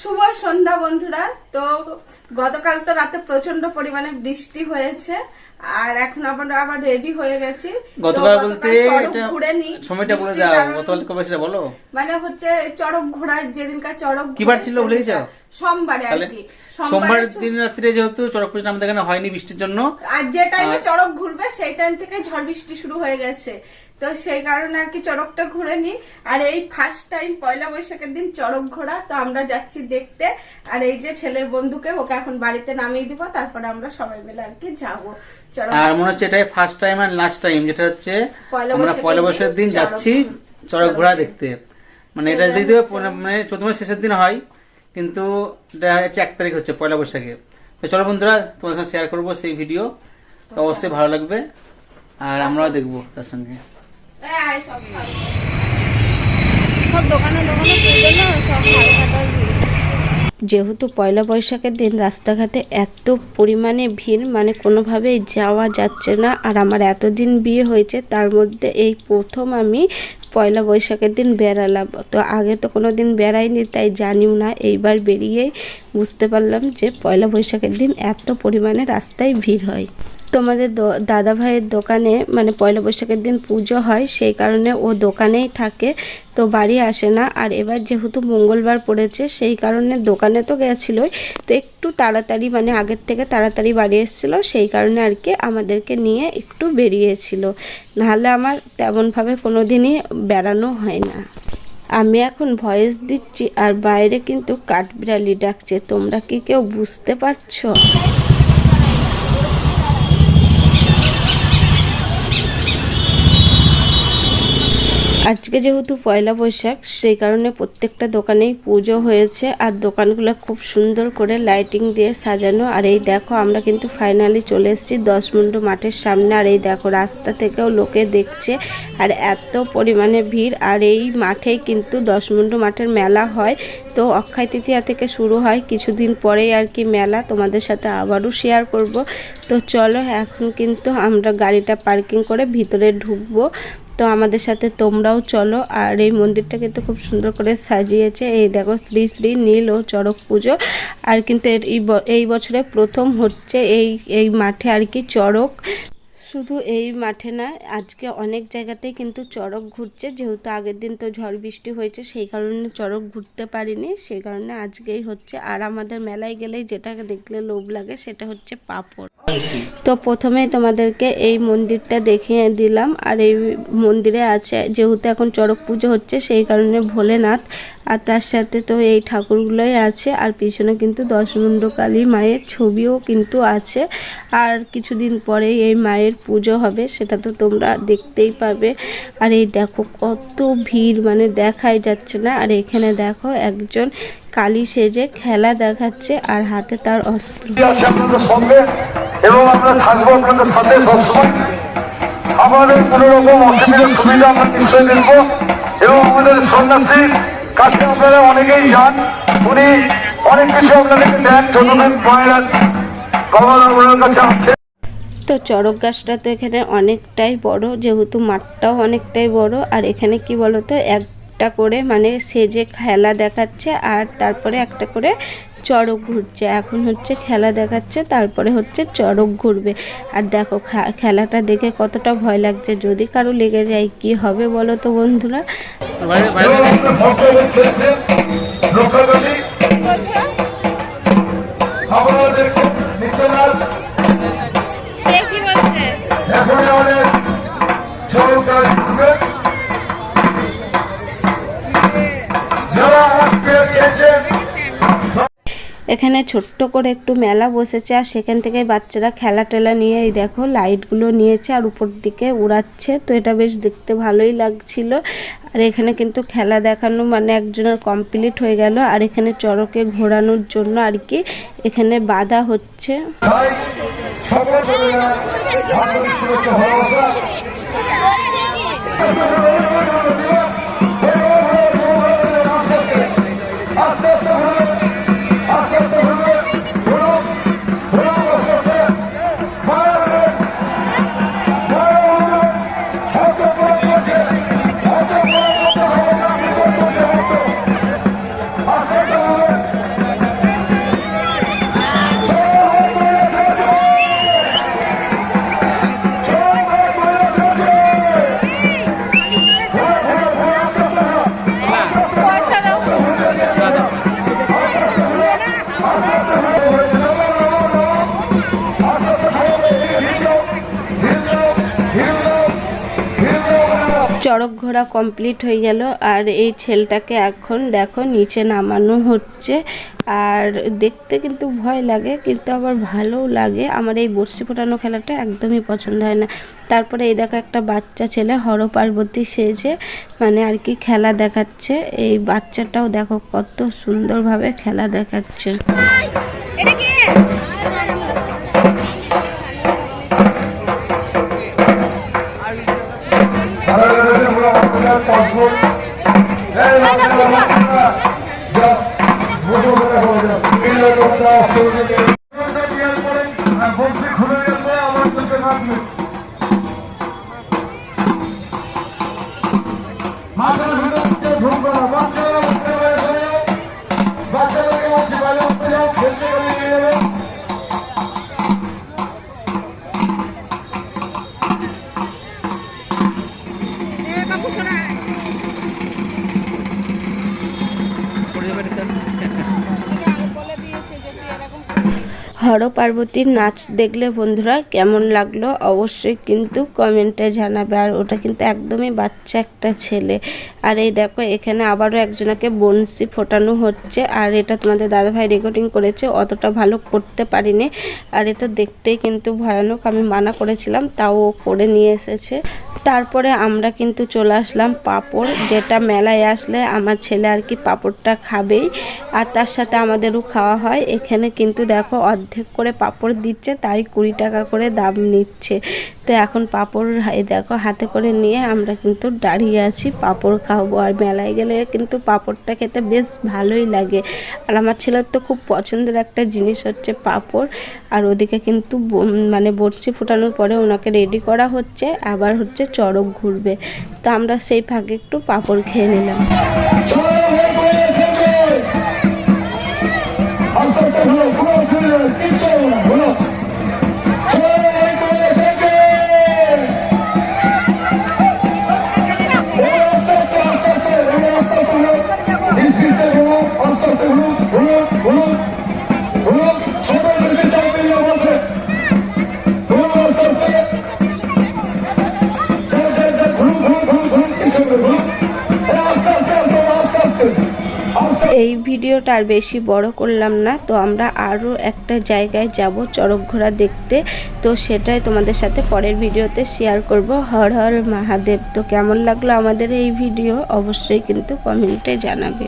শুভ সন্ধ্যা বন্ধুরা। তো গতকাল তো রাতে প্রচণ্ড পরিমাণে বৃষ্টি হয়েছে আর এখন আবার আবার রেডি হয়ে গেছি। গতকাল বলতে সময়টা বলে দাও গতকাল কবে সেটা বলো। মানে হচ্ছে চড়ক ঘোড়ার যেদিনকার চড়ক কি বার ছিল ভুলে গেছো? সোমবারে আর কি। সোমবার দিন রাত্রে যেহেতু চড়ক পুজো আমাদের এখানে হয়নি বৃষ্টির জন্য। আর যে টাইমে চড়ক ঘুরবে সেই টাইম থেকে ঝড় বৃষ্টি শুরু হয়ে গেছে। তো সেই কারণে আর কি চড়কটা ঘুরে নি আর এই ফার্স্ট টাইম পয়লা বৈশাখের দিন চড়ক ঘোরা তো আমরা যাচ্ছি দেখতে। আর এই যে ছেলের বন্ধুকে ওকে এখন বাড়িতে নামিয়ে দিব তারপরে আমরা সবাই মিলে আর কি যাব আর মনে হচ্ছে এটাই ফার্স্ট টাইম আর লাস্ট টাইম যেটা হচ্ছে পয়লা আমরা পয়লা বৈশাখের দিন যাচ্ছি চড়ক ঘোড়া দেখতে। মানে এটা যদি মানে চৌদ্দ মাসের শেষের দিন হয় কিন্তু এটা হচ্ছে এক তারিখ হচ্ছে পয়লা বৈশাখে। তো চলো বন্ধুরা তোমার সঙ্গে শেয়ার করব সেই ভিডিও তো অবশ্যই ভালো লাগবে। আর আমরাও দেখব তার সঙ্গে। হালখাতা যেহেতু পয়লা বৈশাখের দিন রাস্তাঘাটে এত পরিমাণে ভিড় মানে কোনোভাবেই যাওয়া যাচ্ছে না। আর আমার এতদিন বিয়ে হয়েছে, তার মধ্যে এই প্রথম আমি পয়লা বৈশাখের দিন বেড়ালাম। তো আগে তো কোনো দিন বেড়াইনি, তাই জানিও না। এইবার বেরিয়েই বুঝতে পারলাম যে পয়লা বৈশাখের দিন এত পরিমাণে রাস্তায় ভিড় হয়। তোমাদের দাদা ভাইয়ের দোকানে মানে পয়লা বৈশাখের দিন পুজো হয়, সেই কারণে ও দোকানেই থাকে, তো বাড়ি আসে না। আর এবার যেহেতু মঙ্গলবার পড়েছে, সেই কারণে দোকানে তো গেছিলোই, তো একটু তাড়াতাড়ি মানে আগের থেকে তাড়াতাড়ি বাড়ি এসেছিল, সেই কারণে আর কি আমাদেরকে নিয়ে একটু বেরিয়েছিল। নাহলে আমার তেমনভাবে কোনো দিনই বেড়ানো হয় না। আমি এখন ভয়েস দিচ্ছি, আর বাইরে কিন্তু কাঠবিড়ালি ডাকছে, তোমরা কি কেউ বুঝতে পারছ? আজকে যেহেতু পয়লা বৈশাখ, সেই কারণে প্রত্যেকটা দোকানেই পুজো হয়েছে আর দোকানগুলো খুব সুন্দর করে লাইটিং দিয়ে সাজানো। আর এই দেখো, আমরা কিন্তু ফাইনালি চলে এসেছি দশমুন্ডু মাঠের সামনে। আর এই দেখো, রাস্তা থেকেও লোকে দেখছে আর এত পরিমাণে ভিড়। আর এই মাঠেই কিন্তু দশমুন্ডু মাঠের মেলা হয়। তো অক্ষয় তৃতীয়া থেকে শুরু হয়, কিছুদিন পরেই আর কি মেলা। তোমাদের সাথে আবারও শেয়ার করব। তো চলো, এখন কিন্তু আমরা গাড়িটা পার্কিং করে ভিতরে ঢুকবো। তো আমাদের সাথে তোমরাও চলো। আর এই মন্দিরটা কিন্তু খুব সুন্দর করে সাজিয়েছে। এই দেখো শ্রী শ্রী নীল ও চড়ক পুজো। আর কিন্তু এই বছরে প্রথম হচ্ছে এই এই মাঠে আর কি চড়ক। শুধু এই মাঠে না, আজকে অনেক জায়গাতেই কিন্তু চড়ক ঘুরছে। যেহেতু আগের দিন তো ঝড় বৃষ্টি হয়েছে, সেই কারণে চড়ক ঘুরতে পারিনি। সেই কারণে আজকেই হচ্ছে। আর আমাদের মেলায় গেলেই যেটাকে দেখলে লোভ লাগে, সেটা হচ্ছে পাপড়। তো প্রথমে তোমাদেরকে এই মন্দিরটা দেখিয়ে দিলাম। আর এই মন্দিরে আছে, যেহেতু এখন চড়ক পুজো হচ্ছে, সেই কারণে ভোলেনাথ আর তার সাথে তো এই ঠাকুরগুলোই আছে। আর পিছনে কিন্তু দশমুণ্ড কালী মায়ের ছবিও কিন্তু আছে। আর কিছুদিন পরেই এই মায়ের পুজো হবে, সেটা তো তোমরা দেখতেই পাবে। আর এই দেখো কত ভিড় মানে দেখাই যাচ্ছে না। আর এখানে দেখো একজন কালী সেজে খেলা দেখাচ্ছে, আর হাতে তার অস্ত্র। আমাদের কোনো রকম অসুবিধার সুবিধা আমরা নিশ্চয়ই দেখব। এবং আমাদের সন্ন্যাসীর কাছে আপনারা অনেকেই যান উনি অনেক কিছু আপনাদেরকে দেন, যতদিন মায়ের বাবা আপনার কাছে আছে। তো চড়ক গাছটা তো এখানে অনেকটাই বড়, যেহেতু মাঠটাও অনেকটাই বড়, আর এখানে কি বলতো, একটা করে মানে সেজে খেলা দেখাচ্ছে, আর তারপরে একটা করে চড়ক ঘুরছে। এখন হচ্ছে খেলা দেখাচ্ছে তারপরে হচ্ছে চড়ক ঘুরবে। আর দেখো খেলাটা দেখে কতটা ভয় লাগছে। যদি কারও লেগে যায় কি হবে বলো তো বন্ধুরা? এখানে ছোট্ট করে একটু মেলা বসেছে আর সেখান থেকে বাচ্চারা খেলা টেলা নিয়ে এই দেখো লাইটগুলো নিয়েছে আর উপর দিকে উড়াচ্ছে তো এটা বেশ দেখতে ভালোই লাগছিল আর এখানে কিন্তু খেলা দেখানো মানে একজনের কমপ্লিট হয়ে গেল আর এখানে চড়কে ঘোরানোর জন্য আর কি এখানে বাধা হচ্ছে ঘোরা কমপ্লিট হয়ে গেল। আর এই ছেলেটাকে এখন দেখো নিচে নামানো হচ্ছে। আর দেখতে কিন্তু ভয় লাগে, কিন্তু আবার ভালোও লাগে। আমার এই বর্ষি ফোটানো খেলাটা একদমই পছন্দ হয় না। তারপরে এই দেখো একটা বাচ্চা ছেলে, হর পার্বতী সেজে মানে আর কি খেলা দেখাচ্ছে। এই বাচ্চাটাও দেখো কত সুন্দরভাবে খেলা দেখাচ্ছে। বংশী হর পার্বতীর নাচ দেখলে বন্ধুরা কেমন লাগল অবশ্যই কিন্তু কমেন্টে জানাবে। আর ওটা কিন্তু একদমই বাচ্চা একটা ছেলে। আর এই দেখো, এখানে আবারও একজনকে বনশি ফোটানো হচ্ছে। আর এটা তোমাদের দাদাভাই রেকর্ডিং করেছে, অতটা ভালো করতে পারিনি। আর এ তো দেখতেই কিন্তু ভয়ানক, আমি মানা করেছিলাম, তাও ও করে নিয়ে এসেছে। তারপরে আমরা কিন্তু চলে আসলাম পাপড়, যেটা মেলায় আসলে আমার ছেলে আর কি পাপড়টা খাবেই। আর তার সাথে আমাদেরও খাওয়া হয়। এখানে কিন্তু দেখো অর্ধেক করে পাপড় দিচ্ছে, তাই কুড়ি টাকা করে দাম নিচ্ছে। তো এখন পাপড় এই দেখো, হাতে করে নিয়ে আমরা কিন্তু দাঁড়িয়ে আছি, পাপড় খাব। আর মেলায় গেলে কিন্তু পাপড়টা খেতে বেশ ভালোই লাগে। আর আমার ছেলের তো খুব পছন্দের একটা জিনিস হচ্ছে পাপড়। আর ওদিকে কিন্তু মানে বড়শি ফোটানোর পরে ওনাকে রেডি করা হচ্ছে, আবার হচ্ছে চড়ক ঘুরবে। তো আমরা সেই ফাঁকে একটু পাপড় খেয়ে নিলাম। আস্তে আস্তে হলো পুরো ছেলে কিচ্ছু হবে না হলো এই ভিডিওটা আর বেশি বড় করলাম না, তো আমরা আরও একটা জায়গায় যাব চড়ক ঘোড়া দেখতে। তো সেটাই তোমাদের সাথে পরের ভিডিওতে শেয়ার করব। হর হর মহাদেব, তো কেমন লাগল আমাদের এই ভিডিও? অবশ্যই কিন্তু কমেন্টে জানাবে।